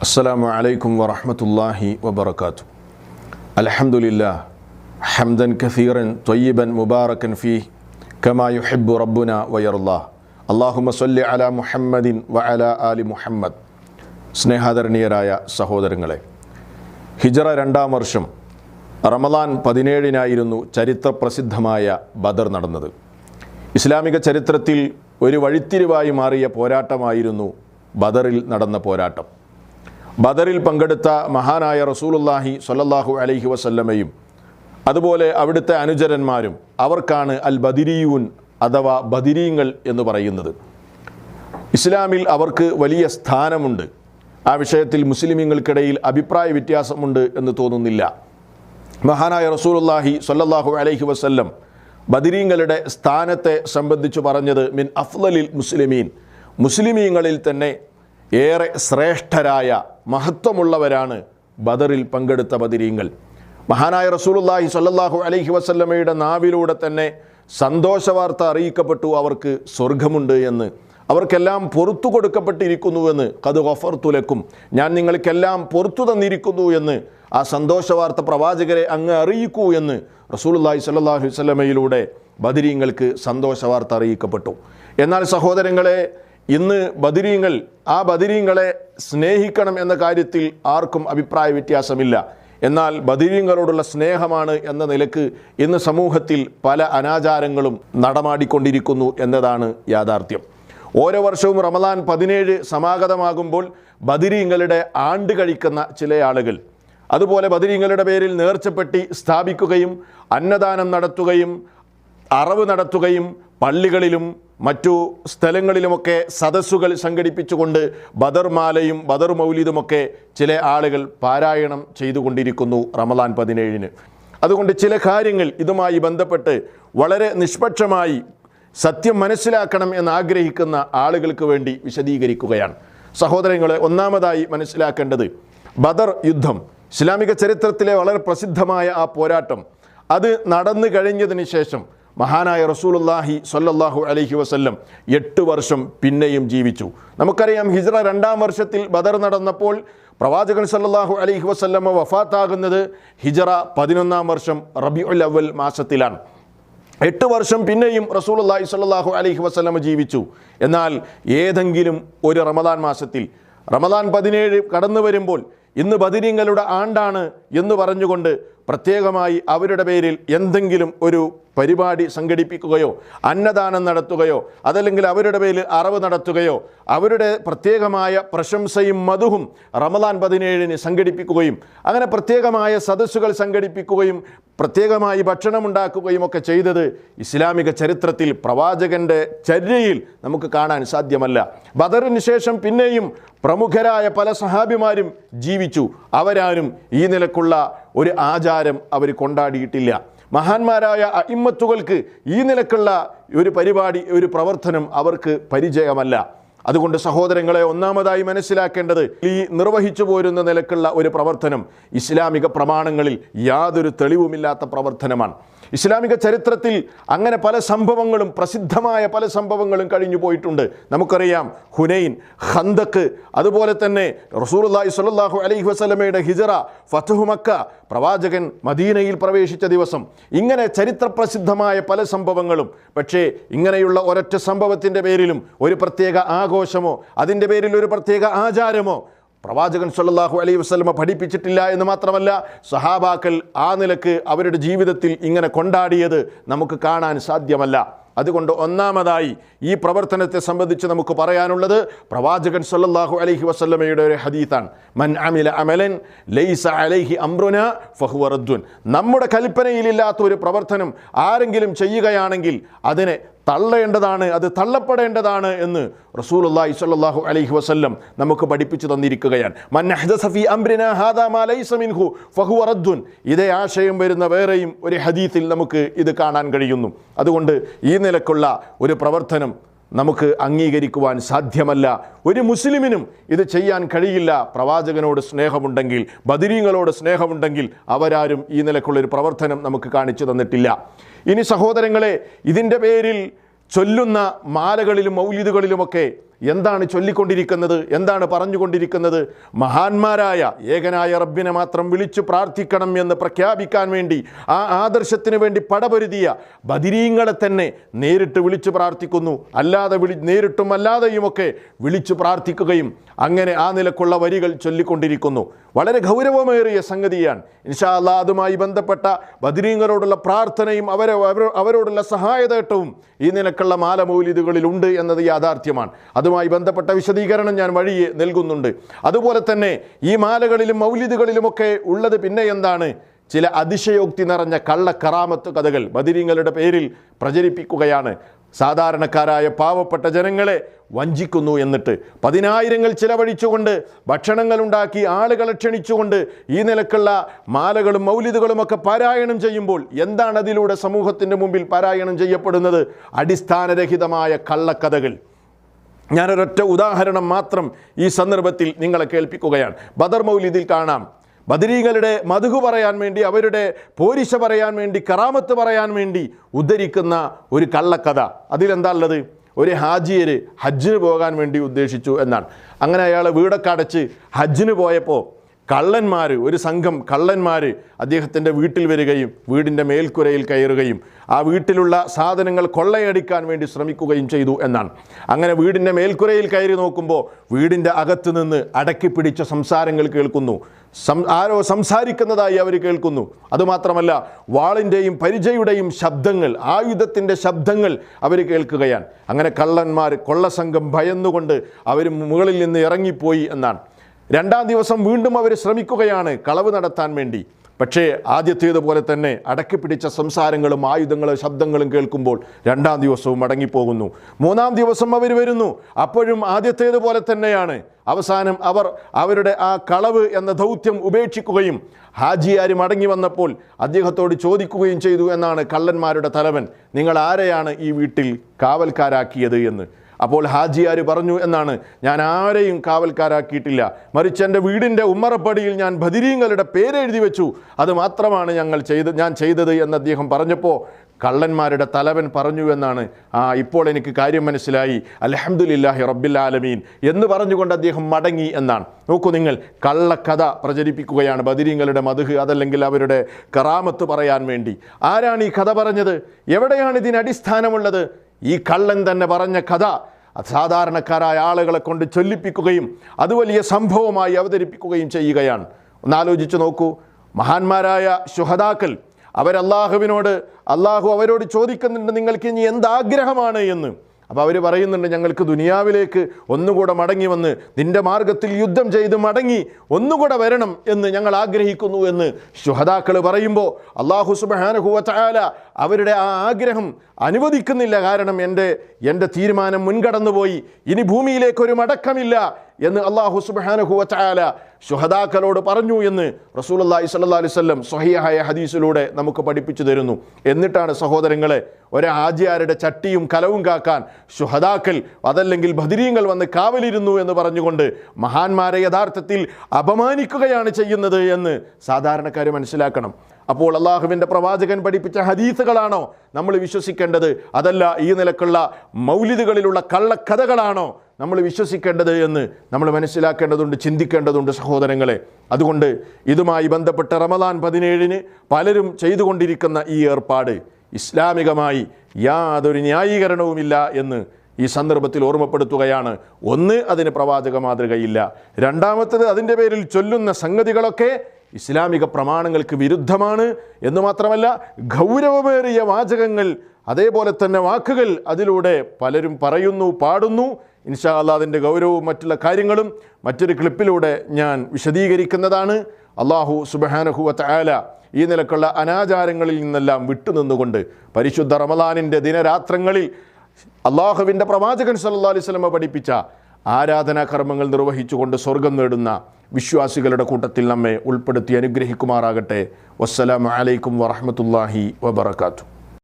السلام عليكم ورحمة الله وبركاته الحمد لله حمدا كثيرا طيبا مباركا فيه كما يحب ربنا ويرضاه اللهم صل على محمد وعلى آل محمد സ്നേഹാദരണീയരായ സഹോദരങ്ങളെ ഹിജറ രണ്ടാം വർഷം റമദാൻ പതിനേഴിനായിരുന്നു ചരിത്രപ്രസിദ്ധമായ ബദർ നടന്നത് ഇസ്ലാമിക ചരിത്രത്തിൽ ഒരു വഴിത്തിരിവായി മാറിയ പോരാട്ടമായിരുന്നു ബദറിൽ നടന്ന പോരാട്ടം ബദറിൽ പങ്കെടുത്ത മഹാനായ റസൂലുല്ലാഹി സ്വല്ലല്ലാഹു അലൈഹി വസല്ലമയും അതുപോലെ അവിടുത്തെ അനുചരന്മാരും അവർക്കാണ് അൽ ബദിരിയൂൻ അഥവാ ബദിരീങ്ങൾ എന്ന് പറയുന്നത്. ഇസ്ലാമിൽ അവർക്ക് വലിയ സ്ഥാനമുണ്ട്. ആ വിഷയത്തിൽ മുസ്ലിമീങ്ങൾക്കിടയിൽ അഭിപ്രായ വ്യത്യാസമുണ്ട് എന്ന് തോന്നുന്നില്ല. മഹാനായ റസൂലുല്ലാഹി സ്വല്ലല്ലാഹു അലൈഹി വസല്ലം ബദിരീങ്ങളുടെ സ്ഥാനത്തെ സംബന്ധിച്ച് പറഞ്ഞത് മിൻ അഫ്ലലിൽ മുസ്ലിമീൻ. മുസ്ലിമീങ്ങളിൽ തന്നെ ഏറെ ശ്രേഷ്ഠരായ മഹത്വമുള്ളവരാണ് ബദറിൽ പങ്കെടുത്ത ബദിരീങ്ങൾ. മഹാനായ റസൂലുല്ലാഹി സല്ലാഹു അലഹി വസല്ലമയുടെ നാവിലൂടെ തന്നെ സന്തോഷവാർത്ത അറിയിക്കപ്പെട്ടു അവർക്ക് സ്വർഗമുണ്ട് എന്ന്. അവർക്കെല്ലാം പൊറത്തു കൊടുക്കപ്പെട്ടിരിക്കുന്നുവെന്ന് കത് ഗഫർ തുലക്കും ഞാൻ നിങ്ങൾക്കെല്ലാം പൊറത്തു തന്നിരിക്കുന്നു എന്ന്. ആ സന്തോഷവാർത്ത പ്രവാചകരെ അങ്ങ് അറിയിക്കൂ എന്ന് റസൂലുല്ലാഹി സ്വല്ലല്ലാഹു അലൈഹി വസല്ലമയിലൂടെ ബദിരീങ്ങൾക്ക് സന്തോഷവാർത്ത അറിയിക്കപ്പെട്ടു. എന്നാൽ സഹോദരങ്ങളെ ഇന്ന് ബദിരീങ്ങൾ ആ ബദിരീങ്ങളെ സ്നേഹിക്കണം എന്ന കാര്യത്തിൽ ആർക്കും അഭിപ്രായ വ്യത്യാസമില്ല. എന്നാൽ ബദിരീങ്ങളോടുള്ള സ്നേഹമാണ് എന്ന നിലയ്ക്ക് ഇന്ന് സമൂഹത്തിൽ പല അനാചാരങ്ങളും നടമാടിക്കൊണ്ടിരിക്കുന്നു എന്നതാണ് യാഥാർത്ഥ്യം. ഓരോ വർഷവും റമദാൻ പതിനേഴ് സമാഗതമാകുമ്പോൾ ബദിരീങ്ങളുടെ ആണ്ട് കഴിക്കുന്ന ചില ആളുകൾ. അതുപോലെ ബദിരീങ്ങളുടെ പേരിൽ നേർച്ചപ്പെട്ടി സ്ഥാപിക്കുകയും അന്നദാനം നടത്തുകയും അറവ് നടത്തുകയും പള്ളികളിലും മറ്റു സ്ഥലങ്ങളിലുമൊക്കെ സദസ്സുകൾ സംഘടിപ്പിച്ചുകൊണ്ട് ബദർമാലയും ബദർ മൗലിദുമൊക്കെ ചില ആളുകൾ പാരായണം ചെയ്തുകൊണ്ടിരിക്കുന്നു റമദാൻ പതിനേഴിന്. അതുകൊണ്ട് ചില കാര്യങ്ങൾ ഇതുമായി ബന്ധപ്പെട്ട് വളരെ നിഷ്പക്ഷമായി സത്യം മനസ്സിലാക്കണം എന്ന് ആഗ്രഹിക്കുന്ന ആളുകൾക്ക് വേണ്ടി വിശദീകരിക്കുകയാണ്. സഹോദരങ്ങളെ ഒന്നാമതായി മനസ്സിലാക്കേണ്ടത് ബദർ യുദ്ധം. ഇസ്ലാമിക ചരിത്രത്തിലെ വളരെ പ്രസിദ്ധമായ ആ പോരാട്ടം. അത് നടന്നു കഴിഞ്ഞതിന് ശേഷം മഹാനായ റസൂലുല്ലാഹി സ്വല്ലല്ലാഹു അലൈഹി വസല്ലം എട്ട് വർഷം പിന്നെയും ജീവിച്ചു. നമുക്കറിയാം ഹിജ്റ രണ്ടാം വർഷത്തിൽ ബദർ നടന്നപ്പോൾ പ്രവാചകൻ സല്ലല്ലാഹു അലൈഹി വസല്ലമ വഫാത്താകുന്നത് ഹിജറ പതിനൊന്നാം വർഷം റബിഉൽ അവൽ മാസത്തിലാണ്. എട്ട് വർഷം പിന്നെയും റസൂലുള്ളാഹി സ്വല്ലല്ലാഹു അലൈഹി വസല്ലമ ജീവിച്ചു. എന്നാൽ ഏതെങ്കിലും ഒരു റമദാൻ മാസത്തിൽ റമദാൻ പതിനേഴ് കടന്നു വരുമ്പോൾ ഇന്ന് ബദിരീങ്ങളുടെ ആണ്ടാണ് എന്ന് പറഞ്ഞുകൊണ്ട് പ്രത്യേകമായി അവരുടെ പേരിൽ എന്തെങ്കിലും ഒരു പരിപാടി സംഘടിപ്പിക്കുകയോ അന്നദാനം നടത്തുകയോ അതല്ലെങ്കിൽ അവരുടെ പേരിൽ അറവ് നടത്തുകയോ അവരുടെ പ്രത്യേകമായ പ്രശംസയും മധുവും റമദാൻ പതിനേഴിന് സംഘടിപ്പിക്കുകയും അങ്ങനെ പ്രത്യേകമായ സദസ്സുകൾ സംഘടിപ്പിക്കുകയും പ്രത്യേകമായി ഭക്ഷണമുണ്ടാക്കുകയും ഒക്കെ ചെയ്തത് ഇസ്ലാമിക ചരിത്രത്തിൽ പ്രവാചകന്റെ ചര്യയിൽ നമുക്ക് കാണാൻ സാധ്യമല്ല. ബദറിന് ശേഷം പിന്നെയും പ്രമുഖരായ പല സഹാബിമാരും ജീവിച്ചു. അവരാരും ഈ നിലക്കുള്ള ഒരു ആചാരം അവർ കൊണ്ടാടിയിട്ടില്ല. മഹാന്മാരായ അയിമ്മത്തുകൾക്ക് ഈ നിലക്കുള്ള ഒരു പരിപാടി ഒരു പ്രവർത്തനം അവർക്ക് പരിചയമല്ല. അതുകൊണ്ട് സഹോദരങ്ങളെ ഒന്നാമതായി മനസ്സിലാക്കേണ്ടത് ഈ നിർവഹിച്ചു പോരുന്ന നിലക്കുള്ള ഒരു പ്രവർത്തനം ഇസ്ലാമിക പ്രമാണങ്ങളിൽ യാതൊരു തെളിവുമില്ലാത്ത പ്രവർത്തനമാണ്. ഇസ്ലാമിക ചരിത്രത്തിൽ അങ്ങനെ പല സംഭവങ്ങളും പ്രസിദ്ധമായ പല സംഭവങ്ങളും കഴിഞ്ഞു പോയിട്ടുണ്ട്. നമുക്കറിയാം ഹുനൈൻ ഖന്തക്ക് അതുപോലെ തന്നെ റസൂലുള്ളാഹി സ്വല്ലല്ലാഹു അലൈഹി വസ്ലമയുടെ ഹിജറ ഫതഹു മക്ക പ്രവാചകൻ മദീനയിൽ പ്രവേശിച്ച ദിവസം. ഇങ്ങനെ ചരിത്രപ്രസിദ്ധമായ പല സംഭവങ്ങളും പക്ഷേ ഇങ്ങനെയുള്ള ഒരൊറ്റ സംഭവത്തിന്റെ പേരിലും ഒരു പ്രത്യേക ആഘോഷമോ അതിന്റെ പേരിൽ ഒരു പ്രത്യേക ആചാരമോ പ്രവാചകൻ സല്ലാഹു അലൈഹി വസ്ലമ പഠിപ്പിച്ചിട്ടില്ല എന്ന് മാത്രമല്ല സഹാബാക്കൾ ആ നിലയ്ക്ക് അവരുടെ ജീവിതത്തിൽ ഇങ്ങനെ കൊണ്ടാടിയത് നമുക്ക് കാണാൻ സാധ്യമല്ല. അതുകൊണ്ട് ഒന്നാമതായി ഈ പ്രവർത്തനത്തെ സംബന്ധിച്ച് നമുക്ക് പറയാനുള്ളത് പ്രവാചകൻ സല്ലാഹു അലൈഹി വസല്ലമയുടെ ഒരു ഹദീത്താണ്. മൻ അമില അമലൻ ലൈസ അലൈഹി അമ്രുന ഫഹുവ റദ്ദുൻ. നമ്മുടെ കൽപ്പനയിലില്ലാത്ത ഒരു പ്രവർത്തനം ആരെങ്കിലും ചെയ്യുകയാണെങ്കിൽ അതിനെ തള്ളേണ്ടതാണ് അത് തള്ളപ്പെടേണ്ടതാണ് എന്ന് റസൂൽ അള്ളാഹി സ്വല്ലല്ലാഹു അലൈഹി വസല്ലം നമുക്ക് പഠിപ്പിച്ചു തന്നിരിക്കുകയാണ്. ഇതേ ആശയം വരുന്ന വേറെയും ഒരു ഹദീത്തിൽ നമുക്ക് ഇത് കാണാൻ കഴിയുന്നു. അതുകൊണ്ട് ഈ നിലക്കുള്ള ഒരു പ്രവർത്തനം നമുക്ക് അംഗീകരിക്കുവാൻ സാധ്യമല്ല. ഒരു മുസ്ലിമിനും ഇത് ചെയ്യാൻ കഴിയില്ല. പ്രവാചകനോട് സ്നേഹമുണ്ടെങ്കിൽ ബദിരീങ്ങളോട് സ്നേഹമുണ്ടെങ്കിൽ അവരാരും ഈ നിലക്കുള്ള ഒരു പ്രവർത്തനം നമുക്ക് കാണിച്ചു തന്നിട്ടില്ല. ഇനി സഹോദരങ്ങളെ ഇതിന്റെ പേരിൽ ചൊല്ലുന്ന മാലകളിലും മൗലിദുകളിലുമൊക്കെ എന്താണ് ചൊല്ലിക്കൊണ്ടിരിക്കുന്നത് എന്താണ് പറഞ്ഞുകൊണ്ടിരിക്കുന്നത്? മഹാന്മാരായ ഏകനായ റബ്ബിനെ മാത്രം വിളിച്ചു പ്രാർത്ഥിക്കണം എന്ന് പ്രഖ്യാപിക്കാൻ വേണ്ടി ആ ആദർശത്തിന് വേണ്ടി പടപൊരുതിയ ബദിരീങ്ങളെ തന്നെ നേരിട്ട് വിളിച്ചു പ്രാർത്ഥിക്കുന്നു. അല്ലാതെ വിളി നേരിട്ടും അല്ലാതെയുമൊക്കെ വിളിച്ചു പ്രാർത്ഥിക്കുകയും അങ്ങനെ ആ നിലക്കുള്ള വരികൾ ചൊല്ലിക്കൊണ്ടിരിക്കുന്നു. വളരെ ഗൗരവമേറിയ സംഗതിയാണ്. ഇൻഷാ അല്ലാ അതുമായി ബന്ധപ്പെട്ട ബദിരീങ്ങളോടുള്ള പ്രാർത്ഥനയും അവരെ അവരോടുള്ള സഹായതേട്ടവും ഈ നിലക്കുള്ള മാലമൗലിദുകളിലുണ്ട് എന്നത് യാഥാർത്ഥ്യമാണ്. അതുമായി ബന്ധപ്പെട്ട വിശദീകരണം ഞാൻ വഴി നൽകുന്നുണ്ട്. അതുപോലെ തന്നെ ഈ മാലകളിലും മൗലിദുകളിലുമൊക്കെ ഉള്ളത് പിന്നെ എന്താണ്? ചില അതിശയോക്തി നിറഞ്ഞ കള്ള കറാമത്ത് കഥകൾ ബദിരീങ്ങളുടെ പേരിൽ പ്രചരിപ്പിക്കുകയാണ്. സാധാരണക്കാരായ പാവപ്പെട്ട ജനങ്ങളെ വഞ്ചിക്കുന്നു എന്നിട്ട് പതിനായിരങ്ങൾ ചിലവഴിച്ചുകൊണ്ട് ഭക്ഷണങ്ങൾ ഉണ്ടാക്കി ആളുകളെ ക്ഷണിച്ചുകൊണ്ട് ഈ നിലക്കുള്ള മാലകളും മൗലിദുകളുമൊക്കെ പാരായണം ചെയ്യുമ്പോൾ എന്താണ് അതിലൂടെ സമൂഹത്തിന്റെ മുമ്പിൽ പാരായണം ചെയ്യപ്പെടുന്നത്? അടിസ്ഥാനരഹിതമായ കള്ളക്കഥകൾ. ഞാനൊരൊറ്റ ഉദാഹരണം മാത്രം ഈ സന്ദർഭത്തിൽ നിങ്ങളെ കേൾപ്പിക്കുകയാണ്. ബദർ മൗലിദിൽ കാണാം. ബദരീകളുടെ മധുഹ് പറയാൻ വേണ്ടി അവരുടെ പോരിശ പറയാൻ വേണ്ടി കറാമത്ത് പറയാൻ വേണ്ടി ഉദ്ധരിക്കുന്ന ഒരു കള്ളക്കഥ. അതിലെന്താ ഉള്ളത്? ഒരു ഹാജിയർ ഹജ്ജിന് പോകാൻ വേണ്ടി ഉദ്ദേശിച്ചു എന്നാണ്. അങ്ങനെ അയാൾ വീടൊക്കെ അടച്ച് ഹജ്ജിന് പോയപ്പോൾ കള്ളന്മാർ ഒരു സംഘം കള്ളന്മാർ അദ്ദേഹത്തിന്റെ വീട്ടിൽ വരികയും വീടിന്റെ മേൽക്കുരയിൽ കയറുകയും ആ വീട്ടിലുള്ള സാധനങ്ങൾ കൊള്ളയടിക്കാൻ വേണ്ടി ശ്രമിക്കുകയും ചെയ്തു എന്നാണ്. അങ്ങനെ വീടിന്റെ മേൽക്കുരയിൽ കയറി നോക്കുമ്പോൾ വീടിന്റെ അകത്ത് നിന്ന് അടക്കി പിടിച്ച സംസാരങ്ങൾ കേൾക്കുന്നു. ആരോ സംസാരിക്കുന്നതായി അവർ കേൾക്കുന്നു. അതുമാത്രമല്ല വാളിന്റെയും പരിചയുടെയും ശബ്ദങ്ങൾ ആയുധത്തിന്റെ ശബ്ദങ്ങൾ അവർ കേൾക്കുകയാണ്. അങ്ങനെ കള്ളന്മാർ കൊള്ളസംഘം ഭയന്നുകൊണ്ട് അവർ മുകളിൽ നിന്ന് ഇറങ്ങിപ്പോയി എന്നാണ്. രണ്ടാം ദിവസം വീണ്ടും അവർ ശ്രമിക്കുകയാണ് കളവ് നടത്താൻ വേണ്ടി. പക്ഷേ ആദ്യത്തേതുപോലെ തന്നെ അടക്കി പിടിച്ച സംസാരങ്ങളും ആയുധങ്ങളും ശബ്ദങ്ങളും കേൾക്കുമ്പോൾ രണ്ടാം ദിവസവും മടങ്ങിപ്പോകുന്നു. മൂന്നാം ദിവസം അവർ വരുന്നു. അപ്പോഴും ആദ്യത്തേതുപോലെ തന്നെയാണ്. അവസാനം അവർ അവരുടെ ആ കളവ് എന്ന ദൗത്യം ഉപേക്ഷിക്കുകയും ഹാജിയാർ മടങ്ങി വന്നപ്പോൾ അദ്ദേഹത്തോട് ചോദിക്കുകയും ചെയ്തു എന്നാണ് കള്ളന്മാരുടെ തലവൻ. നിങ്ങൾ ആരെയാണ് ഈ വീട്ടിൽ കാവൽക്കാരാക്കിയത് എന്ന്? അപ്പോൾ ഹാജിയാർ പറഞ്ഞു എന്നാണ് ഞാൻ ആരെയും കാവൽക്കാരാക്കിയിട്ടില്ല. മറിച്ച് എന്റെ വീടിന്റെ ഉമ്മറപ്പടിയിൽ ഞാൻ ബദിരീങ്ങളുടെ പേരെഴുതി വെച്ചു. അത് മാത്രമാണ് ഞങ്ങൾ ചെയ്ത് ഞാൻ ചെയ്തത് എന്ന് അദ്ദേഹം പറഞ്ഞപ്പോൾ കള്ളന്മാരുടെ തലവൻ പറഞ്ഞു എന്നാണ്. ആ ഇപ്പോൾ എനിക്ക് കാര്യം മനസ്സിലായി. അലഹമുല്ലാഹി റബ്ബിൽ എന്ന് പറഞ്ഞുകൊണ്ട് അദ്ദേഹം മടങ്ങി എന്നാണ്. നോക്കൂ നിങ്ങൾ കള്ളക്കഥ പ്രചരിപ്പിക്കുകയാണ് ബദിരീങ്ങളുടെ മധുഹ് അതല്ലെങ്കിൽ അവരുടെ കറാമത്ത് പറയാൻ വേണ്ടി. ആരാണ് ഈ കഥ പറഞ്ഞത്? എവിടെയാണ് ഇതിന് അടിസ്ഥാനമുള്ളത്? ഈ കള്ളൻ തന്നെ പറഞ്ഞ കഥ സാധാരണക്കാരായ ആളുകളെ കൊണ്ട് ചൊല്ലിപ്പിക്കുകയും അത് വലിയ സംഭവമായി അവതരിപ്പിക്കുകയും ചെയ്യുകയാണ്. ഒന്ന് ആലോചിച്ച് നോക്കൂ. മഹാന്മാരായ ശുഹദാക്കൾ അവരല്ലാഹുവിനോട് അള്ളാഹു അവരോട് ചോദിക്കുന്നുണ്ട് നിങ്ങൾക്ക് ഇനി എന്താഗ്രഹമാണ് എന്ന്. അപ്പോൾ അവർ പറയുന്നുണ്ട് ഞങ്ങൾക്ക് ദുനിയാവിലേക്ക് ഒന്നുകൂടെ മടങ്ങി വന്ന് നിന്റെ മാർഗത്തിൽ യുദ്ധം ചെയ്ത് മടങ്ങി ഒന്നുകൂടെ വരണം എന്ന് ഞങ്ങൾ ആഗ്രഹിക്കുന്നു എന്ന് ശുഹതാക്കൾ പറയുമ്പോൾ അള്ളാഹു സുബാനഹുവല അവരുടെ ആ ആഗ്രഹം അനുവദിക്കുന്നില്ല. കാരണം എന്റെ എന്റെ തീരുമാനം മുൻകടന്നുപോയി. ഇനി ഭൂമിയിലേക്കൊരു മടക്കമില്ല. എന്ന് അള്ളാഹു സുബാനഹുല ശുഹദാക്കളോട് പറഞ്ഞു എന്ന് റസൂൽ അള്ളാഹി സല്ലാ അലിസ്വല്ലം സ്വഹിയായ ഹദീസിലൂടെ നമുക്ക് പഠിപ്പിച്ചു തരുന്നു. എന്നിട്ടാണ് സഹോദരങ്ങളെ ഒരാജിയാരുടെ ചട്ടിയും കലവും കാക്കാൻ ശുഹദാക്കൾ അതല്ലെങ്കിൽ ബദിരീങ്ങൾ വന്ന് കാവലിരുന്നു എന്ന് പറഞ്ഞുകൊണ്ട് മഹാന്മാരെ യഥാർത്ഥത്തിൽ അപമാനിക്കുകയാണ് ചെയ്യുന്നത് എന്ന് സാധാരണക്കാർ മനസ്സിലാക്കണം. അപ്പോൾ അള്ളാഹുവിന്റെ പ്രവാചകൻ പഠിപ്പിച്ച ഹദീസുകളാണോ നമ്മൾ വിശ്വസിക്കേണ്ടത്? അതല്ല ഈ നിലക്കുള്ള മൗലിദുകളിലുള്ള കള്ളക്കഥകളാണോ നമ്മൾ വിശ്വസിക്കേണ്ടത് എന്ന് നമ്മൾ മനസ്സിലാക്കേണ്ടതുണ്ട് ചിന്തിക്കേണ്ടതുണ്ട് സഹോദരങ്ങളെ. അതുകൊണ്ട് ഇതുമായി ബന്ധപ്പെട്ട റമദാൻ പതിനേഴിന് പലരും ചെയ്തുകൊണ്ടിരിക്കുന്ന ഈ ഏർപ്പാട് ഇസ്ലാമികമായി യാതൊരു ന്യായീകരണവുമില്ല എന്ന് ഈ സന്ദർഭത്തിൽ ഓർമ്മപ്പെടുത്തുകയാണ്. ഒന്ന് അതിന് പ്രവാചക മാതൃകയില്ല. രണ്ടാമത്തത് അതിന്റെ പേരിൽ ചൊല്ലുന്ന സംഗതികളൊക്കെ ഇസ്ലാമിക പ്രമാണങ്ങൾക്ക് വിരുദ്ധമാണ് എന്ന് മാത്രമല്ല ഗൗരവമേറിയ വാചകങ്ങൾ അതേപോലെ തന്നെ വാക്കുകൾ അതിലൂടെ പലരും പറയുന്നു പാടുന്നു. ഇൻഷാ അതിന്റെ ഗൗരവവും മറ്റുള്ള കാര്യങ്ങളും മറ്റൊരു ക്ലിപ്പിലൂടെ ഞാൻ വിശദീകരിക്കുന്നതാണ്. അള്ളാഹു സുബഹാനഹുവത്ത് ആല ഈ നിലക്കുള്ള അനാചാരങ്ങളിൽ നിന്നെല്ലാം വിട്ടുനിന്നുകൊണ്ട് പരിശുദ്ധ റമദാനിന്റെ ദിനരാത്രങ്ങളിൽ അള്ളാഹുവിന്റെ പ്രവാചകൻ സല്ലാ പഠിപ്പിച്ച പഠിപ്പിച്ച ആരാധനാകർമ്മങ്ങൾ നിർവഹിച്ചുകൊണ്ട് സ്വർഗം നേടുന്ന വിശ്വാസികളുടെ കൂട്ടത്തിൽ നമ്മെ ഉൾപ്പെടുത്തി അനുഗ്രഹിക്കുമാറാകട്ടെ. വസ്സലാമലൈക്കും വറഹമത്തല്ലാഹി വബർക്കാത്തു